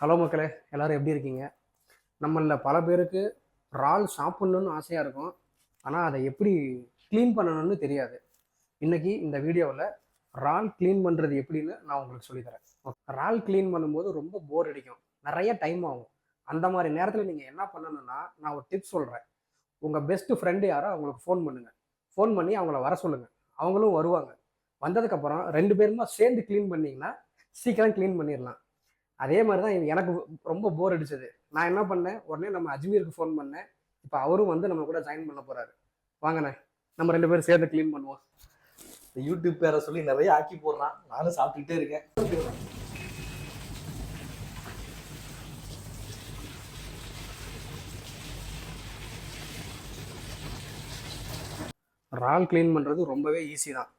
Hello மக்களே எல்லோரும் எப்படி இருக்கீங்க? நம்மளில் பல பேருக்கு இறால் சாப்பிட்ணுன்னு ஆசையாக இருக்கும். ஆனால் அதை எப்படி க்ளீன் பண்ணணும்னு தெரியாது. இன்னைக்கு இந்த வீடியோவில் இறால் க்ளீன் பண்ணுறது எப்படின்னு நான் உங்களுக்கு சொல்லித்தரேன் இறால் க்ளீன் பண்ணும்போது ரொம்ப போர் அடிக்கும். நிறைய டைம் ஆகும். அந்த மாதிரி நேரத்தில் நீங்கள் என்ன பண்ணணும்னா நான் ஒரு டிப்ஸ் சொல்கிறேன் உங்கள் பெஸ்ட்டு ஃப்ரெண்டு யாரோ அவங்களுக்கு ஃபோன் பண்ணுங்கள் ஃபோன் பண்ணி அவங்கள வர சொல்லுங்கள் அவங்களும் வருவாங்க. வந்ததுக்கப்புறம் ரெண்டு பேருமா சேர்ந்து க்ளீன் பண்ணிங்கன்னா சீக்கிரம் க்ளீன் பண்ணிடலாம். அதே மாதிரி தான் எனக்கு ரொம்ப போர் அடிச்சது. நான் என்ன பண்ணேன்? உடனே நம்ம அஜ்மீருக்கு ஃபோன் பண்ணேன். இப்போ அவரும் வந்து நம்ம கூட ஜாயின் பண்ண போறாரு. வாங்கண்ணே நம்ம ரெண்டு பேரும் சேர்ந்து க்ளீன் பண்ணுவோம். இந்த யூடியூப் பேரை சொல்லி நிறைய ஆக்கி போடுறான். நானும் சாப்பிட்டுக்கிட்டே இருக்கேன். இறால் க்ளீன் பண்ணுறது ரொம்பவே ஈஸி தான்.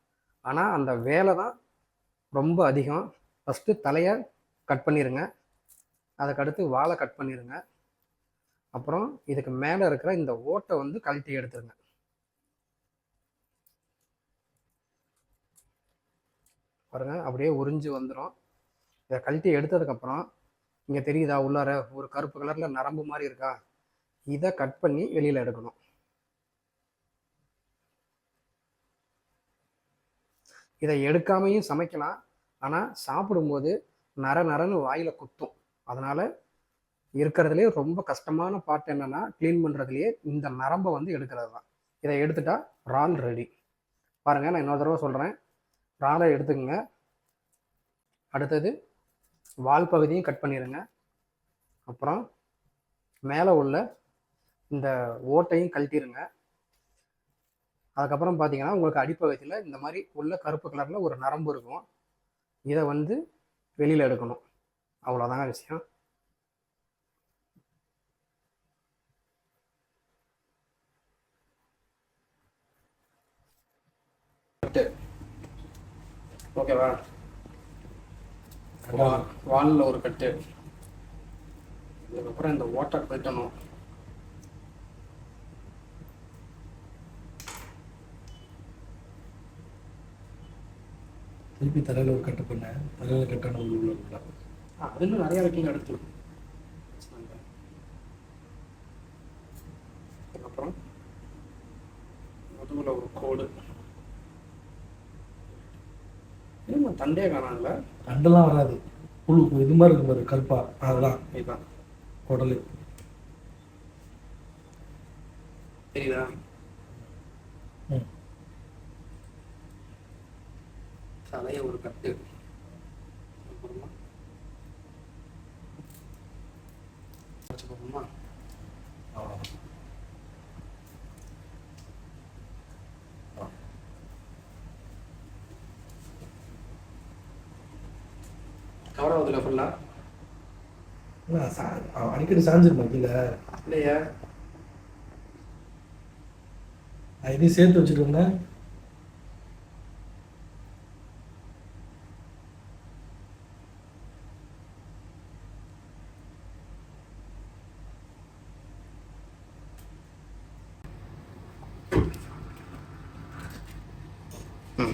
ஆனால் அந்த வேலை தான் ரொம்ப அதிகம். ஃபஸ்ட்டு தலையை கட் பண்ணிடுங்க அதுக்கடுத்து வாழை கட் பண்ணிடுங்க அப்புறம் இதுக்கு மேலே இருக்கிற இந்த ஓட்டை வந்து கழட்டி எடுத்துருங்க. பாருங்க அப்படியே உறிஞ்சு வந்துடும் இதை கழட்டி எடுத்ததுக்கப்புறம் இங்கே தெரியுதா உள்ளார? ஒரு கருப்பு கலரில் நரம்பு மாதிரி இருக்கா? இதை கட் பண்ணி வெளியில் எடுக்கணும். இதை எடுக்காமையும் சமைக்கலாம். ஆனால் சாப்பிடும்போது நர நரன்னு வாயில் குத்தும். அதனால் இருக்கிறதுலே ரொம்ப கஷ்டமான பார்ட் என்னன்னா க்ளீன் பண்ணுறதுலையே இந்த நரம்பை வந்து எடுக்கிறது தான் இதை எடுத்துட்டா ரால் ரெடி. பாருங்கள் நான் இன்னொரு தடவை சொல்கிறேன் இறாலை எடுத்துக்கங்க. அடுத்தது வால் பகுதியும் கட் பண்ணிடுங்க அப்புறம் மேலே உள்ள இந்த ஓட்டையும் கழட்டிடுங்க அதுக்கப்புறம் பார்த்தீங்கன்னா உங்களுக்கு அடிப்பகுதியில் இந்த மாதிரி உள்ள கருப்பு கலரில் ஒரு நரம்பு இருக்கும். இதை வந்து வெளியில் எடுக்கணும். அவ்வளோதாங்க விஷயம். ஓகேவா? வாலில் ஒரு கட்டு. அதுக்கப்புறம் இந்த ஓட்டை கட்டணும் திருப்பி தலையில ஒரு கட்டு பண்ணேன். தலையில கட்டணும் உள்ள ஆ, அதில் நிறைய இருக்குங்க அடுத்து. அப்புறம் முதுகுல ஒரு கோடு. இன்னும் தண்டே காணாம்ல? தண்டெல்லாம் வராது. புழு இது மாதிரி இருக்கு பாரு கருப்பா அதெல்லாம். இதுதான் குடலு. தெரியுதா? ம். தலைய ஒரு கட்டு. அப்புறமா? வச்சு பார்ப்போமா. கவர் ஆகுதுல ஃபுல்லா அடிக்கடி சாஞ்சிருப்பான் கீழே. இல்லையா? இதையும் சேர்த்து வச்சுட்டு হুম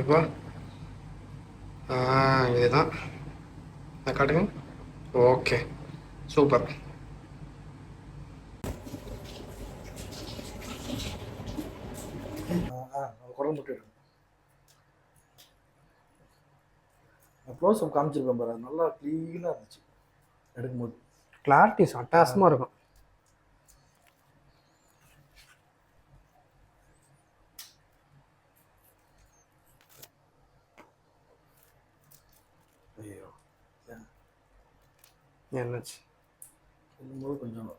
இப்போ இதுதான் காட்டுங்க. ஓகே. சூப்பர். ஆ குடல் முட்டை எடுக்கணும் க்ளோஸ் அப் காமிச்சிருப்பேன் பாரு நல்லா க்ளீனாக இருந்துச்சு. எடுக்கும்போது. கிளாரிட்டி அட்டகாசமாக இருக்கும். என்னாச்சு? சொல்லும்போது கொஞ்சம்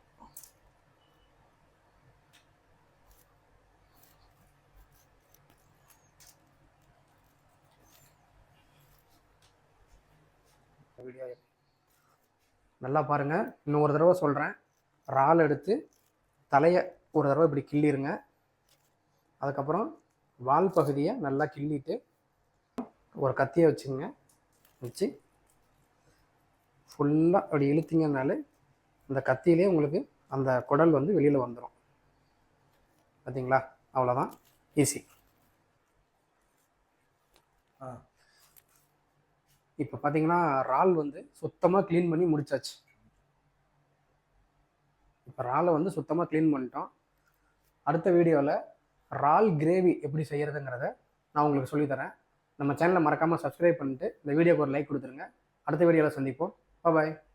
நல்லா பாருங்க. இன்னும் ஒரு தடவை சொல்கிறேன் இறால் எடுத்து தலையை ஒரு தடவை இப்படி கிள்ளிருங்க. அதுக்கப்புறம் வால் பகுதியை நல்லா கிள்ளிட்டு ஒரு கத்தியை வச்சுங்க. வச்சு ஃபுல்லாக அப்படி இழுத்தீங்கனாலே அந்த கத்தியிலே உங்களுக்கு அந்த குடல் வந்து வெளியில் வந்துடும் பார்த்தீங்களா அவ்வளோதான் ஈஸி ஆ. இப்போ பார்த்தீங்கன்னா இறால் வந்து சுத்தமாக க்ளீன் பண்ணி முடிச்சாச்சு. இப்போ இறாலை வந்து சுத்தமாக க்ளீன் பண்ணிட்டோம். அடுத்த வீடியோவில் இறால் கிரேவி எப்படி செய்கிறதுங்கிறத நான் உங்களுக்கு சொல்லித்தரேன். நம்ம சேனலை மறக்காமல் சப்ஸ்கிரைப் பண்ணிட்டு இந்த வீடியோக்கு ஒரு லைக் கொடுத்துருங்க. அடுத்த வீடியோவில் சந்திப்போம். Bye bye.